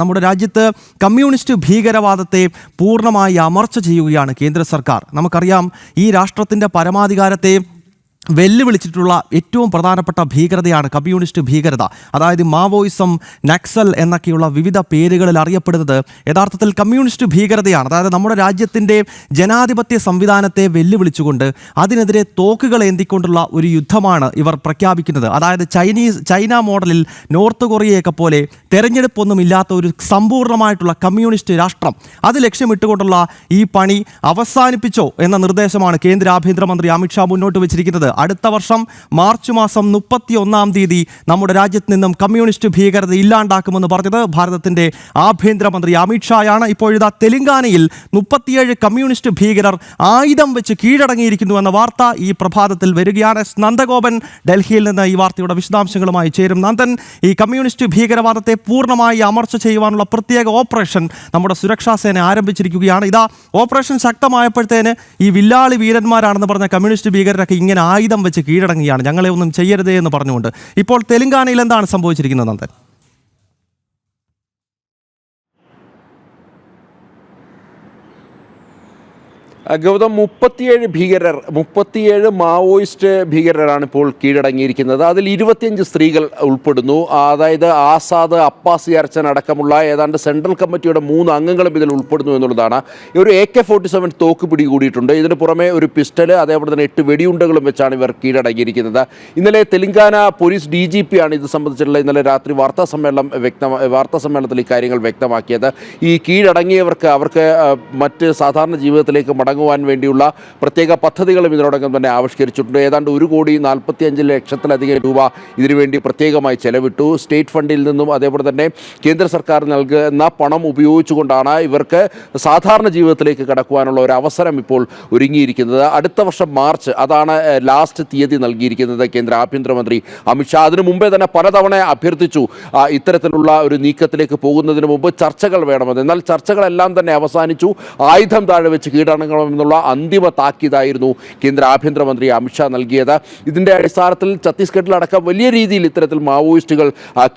നമ്മുടെ രാജ്യത്ത് കമ്മ്യൂണിസ്റ്റ് ഭീകരവാദത്തെ പൂർണമായി അമർച്ച ചെയ്യുകയാണ് കേന്ദ്ര സർക്കാർ. നമുക്കറിയാം ഈ രാഷ്ട്രത്തിന്റെ പരമാധികാരത്തെ വെല്ലുവിളിച്ചിട്ടുള്ള ഏറ്റവും പ്രധാനപ്പെട്ട ഭീകരതയാണ് കമ്മ്യൂണിസ്റ്റ് ഭീകരത. അതായത് മാവോയിസം നക്സൽ എന്നൊക്കെയുള്ള വിവിധ പേരുകളിൽ അറിയപ്പെടുന്നത് യഥാർത്ഥത്തിൽ കമ്മ്യൂണിസ്റ്റ് ഭീകരതയാണ്. അതായത് നമ്മുടെ രാജ്യത്തിന്റെ ജനാധിപത്യ സംവിധാനത്തെ വെല്ലുവിളിച്ചുകൊണ്ട് അതിനെതിരെ തോക്കുകൾ ഏന്തിക്കൊണ്ടുള്ള ഒരു യുദ്ധമാണ് ഇവർ പ്രഖ്യാപിക്കുന്നത്. അതായത് ചൈനീസ് ചൈന മോഡലിൽ നോർത്ത് കൊറിയയൊക്കെ പോലെ തെരഞ്ഞെടുപ്പൊന്നും ഇല്ലാത്ത ഒരു സമ്പൂർണമായിട്ടുള്ള കമ്മ്യൂണിസ്റ്റ് രാഷ്ട്രം. അത് ലക്ഷ്യമിട്ടുകൊണ്ടുള്ള ഈ പണി അവസാനിപ്പിച്ചോ എന്ന നിർദ്ദേശമാണ് കേന്ദ്ര ആഭ്യന്തരമന്ത്രി അമിത്ഷാ മുന്നോട്ട് വെച്ചിരിക്കുന്നത്. അടുത്ത വർഷം മാർച്ച് മാസം മുപ്പത്തി ഒന്നാം തീയതി നമ്മുടെ രാജ്യത്ത് നിന്നും കമ്മ്യൂണിസ്റ്റ് ഭീകരത ഇല്ലാണ്ടാക്കുമെന്ന് പറഞ്ഞത് ഭാരതത്തിന്റെ ആഭ്യന്തരമന്ത്രി അമിത്ഷായാണ് ഇപ്പോഴിതാ തെലങ്കാനയിൽ മുപ്പത്തിയേഴ് കമ്മ്യൂണിസ്റ്റ് ഭീകരർ ആയുധം വെച്ച് കീഴടങ്ങിയിരിക്കുന്നു എന്ന വാർത്ത ഈ പ്രഭാതത്തിൽ വരികയാണ്. നന്ദഗോപൻ ഡൽഹിയിൽ നിന്ന് ഈ വാർത്തയുടെ വിശദാംശങ്ങളുമായി ചേരും നന്ദൻ. ഈ കമ്മ്യൂണിസ്റ്റ് ഭീകരവാദത്തെ പൂർണമായി അമർച്ച ചെയ്യുവാനുള്ള പ്രത്യേക ഓപ്പറേഷൻ നമ്മുടെ സുരക്ഷാ സേന ആരംഭിച്ചിരിക്കുകയാണ്. ഇതാ ഓപ്പറേഷൻ ശക്തമായപ്പോഴത്തേന് ഈ വില്ലാളി വീരന്മാരാണെന്ന് പറഞ്ഞ കമ്മ്യൂണിസ്റ്റ് ഭീകരരൊക്കെ ഇങ്ങനെ ആയുധം വെച്ച് കീഴടങ്ങുകയാണ്. ഞങ്ങളെ ഒന്നും ചെയ്യരുതേ എന്ന് പറഞ്ഞുകൊണ്ട്. ഇപ്പോൾ തെലങ്കാനയിൽ എന്താണ് സംഭവിച്ചിരിക്കുന്നത് നന്ദൻ? ഗൗതം മുപ്പത്തിയേഴ് ഭീകരർ മുപ്പത്തിയേഴ് മാവോയിസ്റ്റ് ഭീകരരാണ് ഇപ്പോൾ കീഴടങ്ങിയിരിക്കുന്നത്. അതിൽ ഇരുപത്തിയഞ്ച് സ്ത്രീകൾ ഉൾപ്പെടുന്നു. അതായത് ആസാദ് അപ്പാസി അർച്ചൻ അടക്കമുള്ള ഏതാണ്ട് സെൻട്രൽ കമ്മിറ്റിയുടെ മൂന്ന് അംഗങ്ങളും ഇതിൽ ഉൾപ്പെടുന്നു എന്നുള്ളതാണ്. ഒരു എ കെ ഫോർട്ടി സെവൻ തോക്ക് പിടികൂടിയിട്ടുണ്ട്. ഇതിന് പുറമെ ഒരു പിസ്റ്റൽ അതേപോലെ തന്നെ എട്ട് വെടിയുണ്ടകളും വെച്ചാണ് ഇവർ കീഴടങ്ങിയിരിക്കുന്നത്. ഇന്നലെ Telangana police D G P ആണ് ഇത് സംബന്ധിച്ചിട്ടുള്ള ഇന്നലെ രാത്രി വാർത്താ സമ്മേളനം വ്യക്ത വാർത്താ സമ്മേളനത്തിൽ ഇക്കാര്യങ്ങൾ വ്യക്തമാക്കിയത്. ഈ കീഴടങ്ങിയവർക്ക് അവർക്ക് മറ്റ് സാധാരണ ജീവിതത്തിലേക്ക് മടങ്ങുവാൻ വേണ്ടിയുള്ള പ്രത്യേക പദ്ധതികളും ഇതിനോടകം തന്നെ ആവിഷ്കരിച്ചിട്ടുണ്ട്. ഏതാണ്ട് ഒരു കോടി നാൽപ്പത്തി അഞ്ച് ലക്ഷത്തിലധികം രൂപ ഇതിനുവേണ്ടി പ്രത്യേകമായി ചെലവിട്ടു. സ്റ്റേറ്റ് ഫണ്ടിൽ നിന്നും അതേപോലെ തന്നെ കേന്ദ്ര സർക്കാർ നൽകുന്ന പണം ഉപയോഗിച്ചുകൊണ്ടാണ് ഇവർക്ക് സാധാരണ ജീവിതത്തിലേക്ക് കടക്കുവാനുള്ള ഒരു അവസരം ഇപ്പോൾ ഒരുങ്ങിയിരിക്കുന്നത്. അടുത്ത വർഷം മാർച്ച് അതാണ് ലാസ്റ്റ് തീയതി നൽകിയിരിക്കുന്നത് കേന്ദ്ര ആഭ്യന്തരമന്ത്രി അമിത്ഷാ അതിനു മുമ്പേ തന്നെ പലതവണ അഭ്യർത്ഥിച്ചു ഇത്തരത്തിലുള്ള ഒരു നീക്കത്തിലേക്ക് പോകുന്നതിന് മുമ്പ് ചർച്ചകൾ വേണമെന്ന് എന്നാൽ ചർച്ചകളെല്ലാം തന്നെ അവസാനിച്ചു. ആയുധം താഴെ വെച്ച് കീഴടങ്ങണമെന്നുള്ള അന്തിമ താക്കീതായിരുന്നു കേന്ദ്ര ആഭ്യന്തരമന്ത്രി അമിത്ഷാ നൽകിയത്. ഇതിന്റെ അടിസ്ഥാനത്തിൽ ഛത്തീസ്ഗഡിലടക്കം വലിയ രീതിയിൽ ഇത്തരത്തിൽ മാവോയിസ്റ്റുകൾ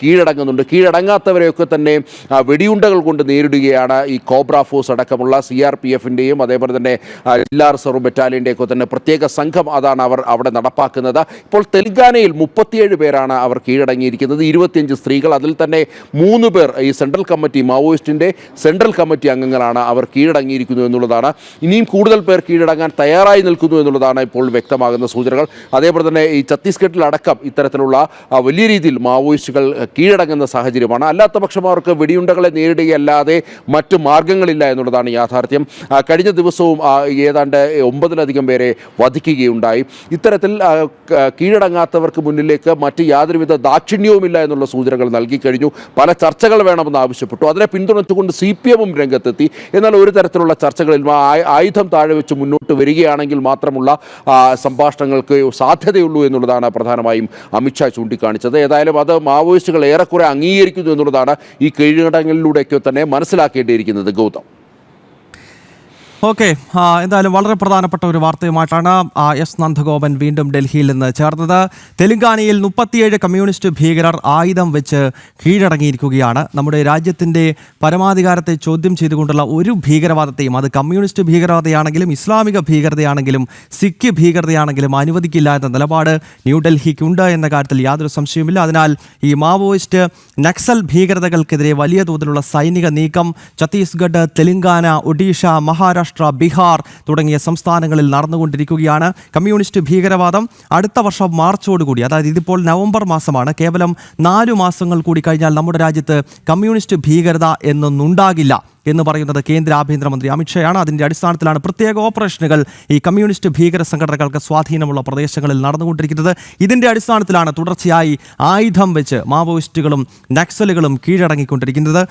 കീഴടങ്ങുന്നുണ്ട്. കീഴടങ്ങാത്തവരെയൊക്കെ തന്നെ വെടിയുണ്ടകൾ കൊണ്ട് നേരിടുകയാണ് ഈ കോബ്ര ഫോഴ്സ് അടക്കമുള്ള സി ആർ പി എഫിന്റെയും അതേപോലെ തന്നെ ജില്ലാ റിസർവ് ബറ്റാലിയന്റെയൊക്കെ തന്നെ പ്രത്യേക സംഘം അതാണ് അവർ അവിടെ നടപ്പാക്കുന്നത്. ഇപ്പോൾ തെലങ്കാനയിൽ മുപ്പത്തിയേഴ് പേരാണ് അവർ കീഴടങ്ങിയിരിക്കുന്നത്. ഇരുപത്തിയഞ്ച് സ്ത്രീകൾ അതിൽ തന്നെ മൂന്ന് പേർ ഈ സെൻട്രൽ കമ്മിറ്റി മാവോയിസ്റ്റിന്റെ സെൻട്രൽ കമ്മിറ്റി അംഗങ്ങളാണ് അവർ കീഴടങ്ങിയിരിക്കുന്നു എന്നുള്ളതാണ്. ഇനിയും കൂടുതൽ പേർ കീഴടങ്ങാൻ തയ്യാറായി നിൽക്കുന്നു എന്നുള്ളതാണ് ഇപ്പോൾ വ്യക്തമാകുന്ന സൂചനകൾ. അതേപോലെ തന്നെ ഈ ഛത്തീസ്ഗഡിലടക്കം ഇത്തരത്തിലുള്ള വലിയ രീതിയിൽ മാവോയിസ്റ്റുകൾ കീഴടങ്ങുന്ന സാഹചര്യമാണ്. അല്ലാത്ത പക്ഷം അവർക്ക് വെടിയുണ്ടകളെ നേരിടുകയല്ലാതെ മറ്റു മാർഗങ്ങളില്ല എന്നുള്ളതാണ് യാഥാർത്ഥ്യം. കഴിഞ്ഞ ദിവസവും ഏതാണ്ട് ഒമ്പതിലധികം പേരെ വധിക്കുകയുണ്ടായി. ഇത്തരത്തിൽ കീഴടങ്ങാത്തവർക്ക് മുന്നിലേക്ക് മറ്റ് യാതൊരുവിധ ദാക്ഷിണ്യവുമില്ല എന്നുള്ള സൂചനകൾ നൽകി കഴിഞ്ഞു. പല ചർച്ചകൾ വേണമെന്ന് ആവശ്യപ്പെട്ടു. അതിനെ പിന്തുണച്ചുകൊണ്ട് സി പി എമ്മും രംഗത്തെത്തി. എന്നാൽ ഒരു തരത്തിലുള്ള ചർച്ചകളിൽ ആ- ആയുധം താഴെ വെച്ച് മുന്നോട്ട് വരികയാണെങ്കിൽ മാത്രമുള്ള സംഭാഷണങ്ങൾക്ക് സാധ്യതയുള്ളൂ എന്നുള്ളതാണ് പ്രധാനമായും അമിത്ഷാ ചൂണ്ടിക്കാണിച്ചത്. ഏതായാലും അത് മാവോയിസ്റ്റുകൾ ഏറെക്കുറെ അംഗീകരിക്കുന്നു എന്നുള്ളതാണ് ഈ കീഴടങ്ങളിലൂടെയൊക്കെ തന്നെ മനസ്സിലാക്കേണ്ടിയിരിക്കുന്നത് ഗൗതം. ഓക്കെ എന്തായാലും വളരെ പ്രധാനപ്പെട്ട ഒരു വാർത്തയുമായിട്ടാണ് എസ് നന്ദഗോപൻ വീണ്ടും ഡൽഹിയിൽ നിന്ന് ചേർന്നത്. തെലുങ്കാനയിൽ മുപ്പത്തിയേഴ് കമ്മ്യൂണിസ്റ്റ് ഭീകരർ ആയുധം വെച്ച് കീഴടങ്ങിയിരിക്കുകയാണ്. നമ്മുടെ രാജ്യത്തിന്റെ പരമാധികാരത്തെ ചോദ്യം ചെയ്തുകൊണ്ടുള്ള ഒരു ഭീകരവാദത്തെയും അത് കമ്മ്യൂണിസ്റ്റ് ഭീകരവാദയാണെങ്കിലും ഇസ്ലാമിക ഭീകരതയാണെങ്കിലും സിഖ് ഭീകരതയാണെങ്കിലും അനുവദിക്കില്ല എന്ന നിലപാട് ന്യൂഡൽഹിക്കുണ്ട് എന്ന കാര്യത്തിൽ യാതൊരു സംശയവുമില്ല. അതിനാൽ ഈ മാവോയിസ്റ്റ് നക്സൽ ഭീകരതകൾക്കെതിരെ വലിയ തോതിലുള്ള സൈനിക നീക്കം ഛത്തീസ്ഗഡ് തെലുങ്കാന ഒഡീഷ മഹാരാഷ്ട്ര ബീഹാർ തുടങ്ങിയ സംസ്ഥാനങ്ങളിൽ നടന്നുകൊണ്ടിരിക്കുകയാണ്. കമ്മ്യൂണിസ്റ്റ് ഭീകരവാദം അടുത്ത വർഷം മാർച്ചോടുകൂടി അതായത് ഇതിപ്പോൾ നവംബർ മാസമാണ്. കേവലം നാലു മാസങ്ങൾ കൂടി കഴിഞ്ഞാൽ നമ്മുടെ രാജ്യത്ത് കമ്മ്യൂണിസ്റ്റ് ഭീകരത എന്നൊന്നുണ്ടാകില്ല എന്ന് പറയുന്നത് കേന്ദ്ര ആഭ്യന്തരമന്ത്രി അമിത്ഷായാണ് അതിന്റെ അടിസ്ഥാനത്തിലാണ് പ്രത്യേക ഓപ്പറേഷനുകൾ ഈ കമ്മ്യൂണിസ്റ്റ് ഭീകര സംഘടനകൾക്ക് സ്വാധീനമുള്ള പ്രദേശങ്ങളിൽ നടന്നുകൊണ്ടിരിക്കുന്നത്. ഇതിന്റെ അടിസ്ഥാനത്തിലാണ് തുടർച്ചയായി ആയുധം വെച്ച് മാവോയിസ്റ്റുകളും നക്സലുകളും കീഴടങ്ങിക്കൊണ്ടിരിക്കുന്നത്.